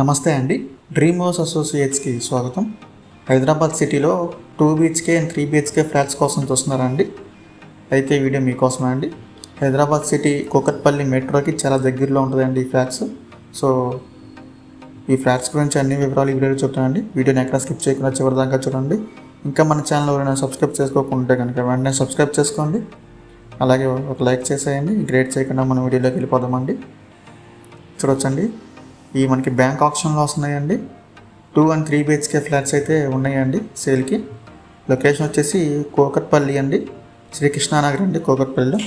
నమస్తే అండి. Dream house అసోసియేట్స్కి స్వాగతం. హైదరాబాద్ సిటీలో two BHK and three BHK flats కోసం చూస్తున్నారా అండి అయితే వీడియో మీకోసమే అండి? హైదరాబాద్ సిటీ కూకట్పల్లి మెట్రోకి చాలా దగ్గరలో ఉంటుందండి ఈ ఫ్లాట్స్. సో ఈ ఫ్లాట్స్ గురించి అన్ని వివరాలు ఈ వీడియోలో చెప్తానండి వీడియోని ఎక్కడ స్కిప్ చేయకుండా చివరి దాకా చూడండి. ఇంకా మన ఛానల్ ఎవరైనా సబ్స్క్రైబ్ చేసుకోకుంటే కనుక వెంటనే సబ్స్క్రైబ్ చేసుకోండి. అలాగే ఒక లైక్ చేసేయండి. గ్రేట్ చేయకుండా మన వీడియోలోకి వెళ్ళిపోదామండి. చూడొచ్చండి. ఈ మనకి బ్యాంక్ ఆప్షన్లో వస్తున్నాయండి. Two and three BHK flats అయితే ఉన్నాయండి సేల్కి. లొకేషన్ వచ్చేసి కోకట్పల్లి అండి. శ్రీకృష్ణానగర్ అండి కోకట్పల్లిలో.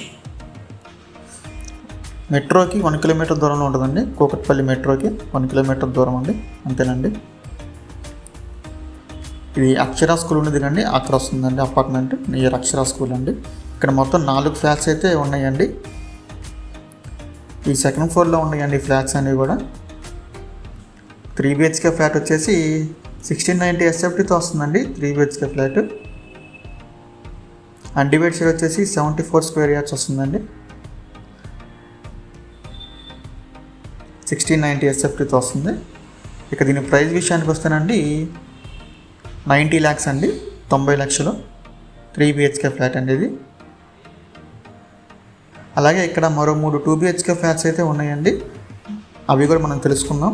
మెట్రోకి వన్ కిలోమీటర్ దూరంలో ఉంటుందండి. కోకట్పల్లి మెట్రోకి వన్ కిలోమీటర్ దూరం అండి. అంతేనండి. ఇది అక్షర స్కూల్ ఉన్నదినండి అక్కడ వస్తుందండి అపార్ట్మెంట్. నియర్ అక్షర స్కూల్ అండి. ఇక్కడ మొత్తం నాలుగు ఫ్లాట్స్ అయితే ఉన్నాయండి. ఈ సెకండ్ ఫ్లోర్లో ఉన్నాయండి ఈ ఫ్లాట్స్ అన్నీ కూడా. త్రీ బిహెచ్కే ఫ్లాట్ వచ్చేసి సిక్స్టీన్ నైంటీ ఎస్ఎఫ్టీతో వస్తుందండి three BHK flat. Undivided share వచ్చేసి సెవెంటీ ఫోర్ స్క్వేర్ యార్డ్స్ వస్తుందండి. సిక్స్టీన్ నైంటీ ఎస్ఎఫ్టీతో వస్తుంది. ఇక దీని ప్రైస్ విషయానికి వస్తేనండి నైంటీ ల్యాక్స్ అండి తొంభై లక్షలు. త్రీ బిహెచ్కే ఫ్లాట్ అండి ఇది. అలాగే ఇక్కడ మరో మూడు టూ బిహెచ్కే ఫ్లాట్స్ అయితే ఉన్నాయండి. అవి కూడా మనం తెలుసుకుందాం.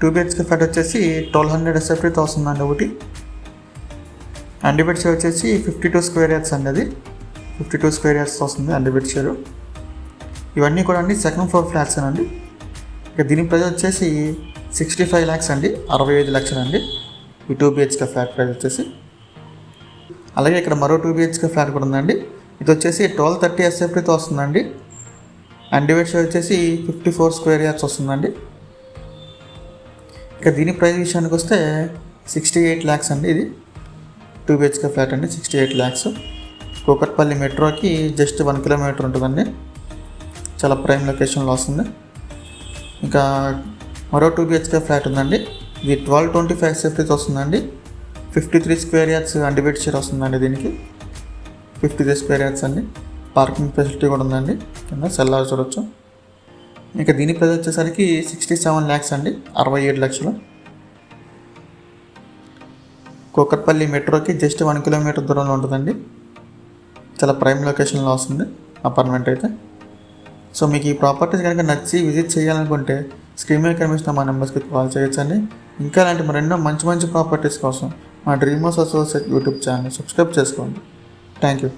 టూ బిహెచ్కే ఫ్లాట్ వచ్చేసి ట్వెల్వ్ హండ్రెడ్ ఎస్ఎఫ్టీతో వస్తుందండి ఒకటి. అండిబెడ్ షేర్ వచ్చేసి ఫిఫ్టీ టూ స్క్వేర్ ఇయర్స్ అండి అది. ఫిఫ్టీ టూ స్క్వేర్ ఇయర్స్ వస్తుంది అండిబెడ్ షేర్. ఇవన్నీ కూడా అండి సెకండ్ ఫ్లోర్ ఫ్లాట్స్ అండి. ఇక దీని ప్రైస్ వచ్చేసి సిక్స్టీ ఫైవ్ ల్యాక్స్ అండి అరవై ఐదు లక్షలు అండి. ఈ టూ బిహెచ్కే ఫ్లాట్ ప్రైస్ వచ్చేసి. అలాగే ఇక్కడ మరో టూ బిహెచ్కే ఫ్లాట్ కూడా ఉందండి. ఇది వచ్చేసి ట్వెల్వ్ థర్టీ ఎస్ఎఫ్టీతో వస్తుందండి అండివైడ్ షేర్ వచ్చేసి ఫిఫ్టీ ఫోర్ స్క్వేర్ ఇయర్స్ వస్తుందండి. ఇక దీని ప్రైస్ విషయానికి వస్తే సిక్స్టీ ఎయిట్ ల్యాక్స్ అండి ఇది. టూ బిహెచ్కే ఫ్లాట్ అండి సిక్స్టీ ఎయిట్ ల్యాక్స్. కూకట్పల్లి మెట్రోకి జస్ట్ వన్ కిలోమీటర్ ఉంటుందండి. చాలా ప్రైమ్ లొకేషన్లో వస్తుంది. ఇంకా మరో టూ బిహెచ్కే ఫ్లాట్ ఉందండి. ఇది ట్వెల్వ్ ట్వంటీ ఫైవ్ సేఫ్టీతో వస్తుందండి. Fifty three square yards undivided share వస్తుందండి దీనికి. ఫిఫ్టీ త్రీ స్క్వేర్ యార్డ్స్ అండి. పార్కింగ్ ఫెసిలిటీ కూడా ఉందండి. కింద సెల్లార్ చూడొచ్చు. ఇంకా దీని ప్రైస్ వచ్చేసరికి సిక్స్టీ సెవెన్ ల్యాక్స్ అండి అరవై ఏడు లక్షలు. కోకట్పల్లి మెట్రోకి జస్ట్ వన్ కిలోమీటర్ దూరంలో ఉంటుందండి. చాలా ప్రైమ్ లొకేషన్లో వస్తుంది అపార్ట్మెంట్ అయితే. సో మీకు ఈ ప్రాపర్టీస్ కనుక నచ్చి విజిట్ చేయాలనుకుంటే స్క్రీన్ మీద కనిపిస్తున్న మా నెంబర్స్కి కాల్ చేయొచ్చండి. ఇంకా ఇలాంటి మరెన్నో మంచి మంచి ప్రాపర్టీస్ కోసం మా dream house associate YouTube channel subscribe చేసుకోండి. Thank you.